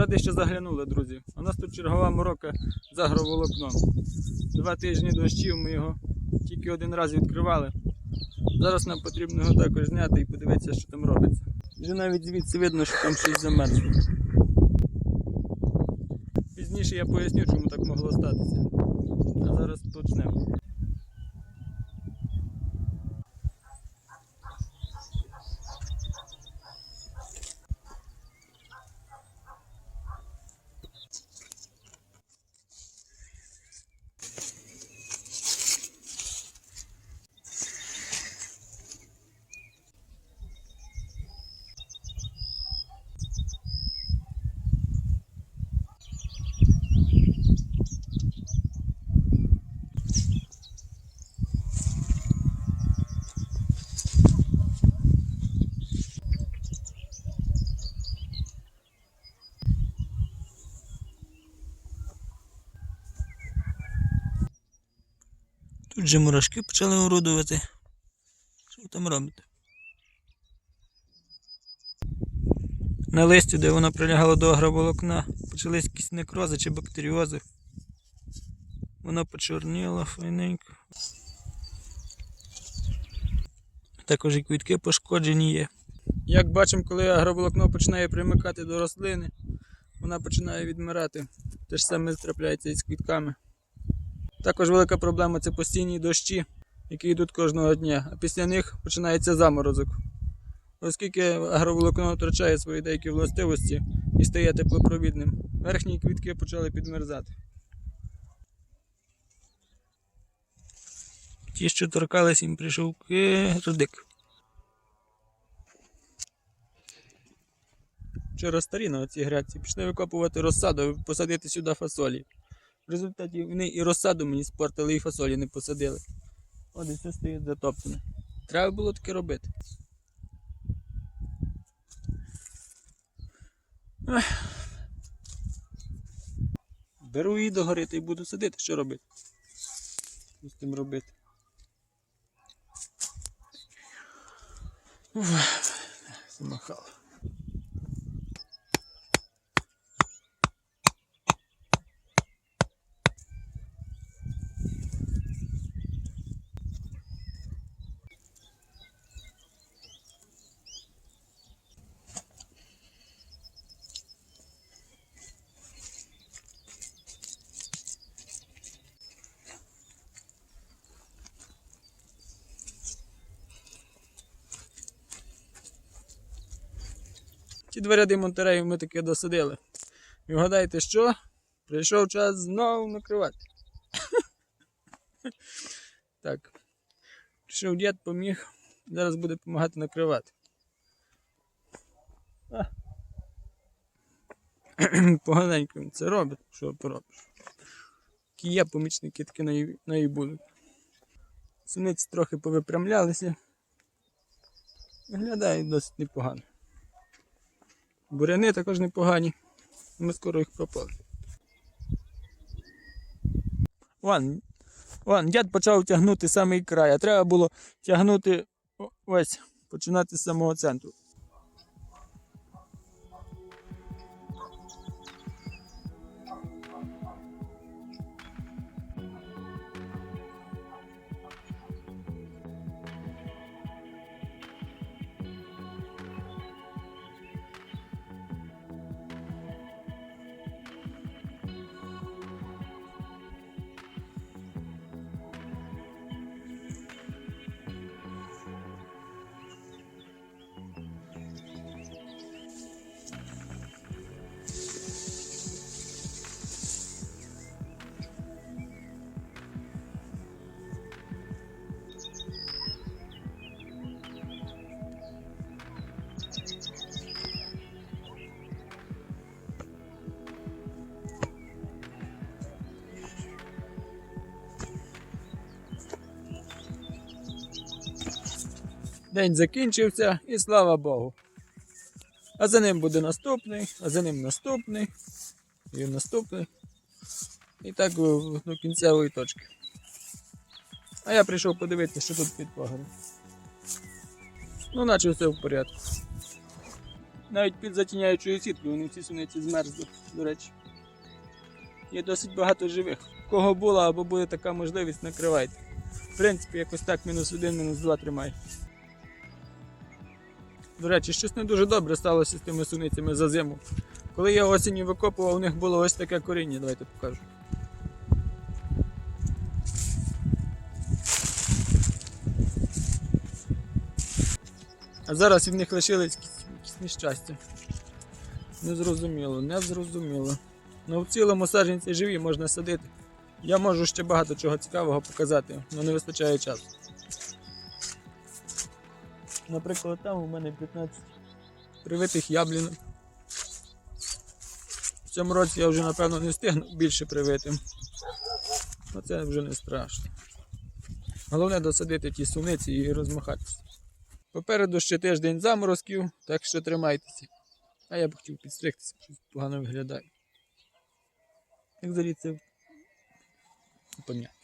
Ради, що заглянули, друзі. У нас тут чергова морока з агроволокном. Два тижні дощів ми його тільки один раз відкривали. Зараз нам потрібно його також зняти і подивитися, що там робиться. Вже навіть звідси видно, що там щось замерзло. Пізніше я поясню, чому так могло статися. А зараз почнемо. Тут же мурашки почали орудувати. Що ви там робите? На листі, де воно прилягало до агроволокна, почались якісь некрози чи бактеріози. Воно почорніло файненько. Також і квітки пошкоджені є. Як бачимо, коли агроволокно починає примикати до рослини, вона починає відмирати. Те ж саме трапляється і з квітками. Також велика проблема це постійні дощі, які йдуть кожного дня, а після них починається заморозок. Оскільки агроволокно втрачає свої деякі властивості і стає теплопровідним, верхні квітки почали підмерзати. Ті, що торкались, їм прийшов кирдик. Вчора старі на цій грядці пішли викопувати розсаду, посадити сюди фасолі. В результаті вони і розсаду мені спортили, і фасолі не посадили. От і все стоїть затоптане. Треба було таке робити. Ех. Беру її до гори та й буду садити, що робити? Що з тим робити? Замахало. Ті два ряди монтереїв ми таки досадили. І вгадайте що? Прийшов час знову накривати. так. Прийшов дід, поміг. Зараз буде допомагати накривати. Поганенько він це робить, що поробиш. Які є помічники, такі на і будуть. Синиці трохи повипрямлялися. Виглядає досить непогано. Буряни також непогані. Ми скоро їх пропали. Вон, вон, дід почав тягнути самий край, а треба було тягнути ось, починати з самого центру. День закінчився і слава Богу. А за ним буде наступний, а за ним наступний, і наступний. І так до кінцевої точки. А я прийшов подивитися, що тут під пагорбом. Ну, наче все в порядку. навіть під затіняючою сіткою вони ці суниці змерзли, до речі. Є досить багато живих. Кого була або буде така можливість, накривайте. В принципі, якось так мінус один, мінус два тримає. До речі, щось не дуже добре сталося з тими суницями за зиму. Коли я осінню викопував, у них було ось таке коріння, давайте покажу. А зараз від них лишились якісь нещастя. Незрозуміло, незрозуміло. Ну в цілому саджанці живі можна садити. Я можу ще багато чого цікавого показати, але не вистачає часу. Наприклад, там у мене 15 привитих яблінок. В цьому році я вже напевно не встигну більше привити. Але це вже не страшно. Головне досадити ті суниці і розмахатися. Попереду ще тиждень заморозків, так що тримайтеся. А я б хотів підстригтися, щось погано виглядає. Як це понятно.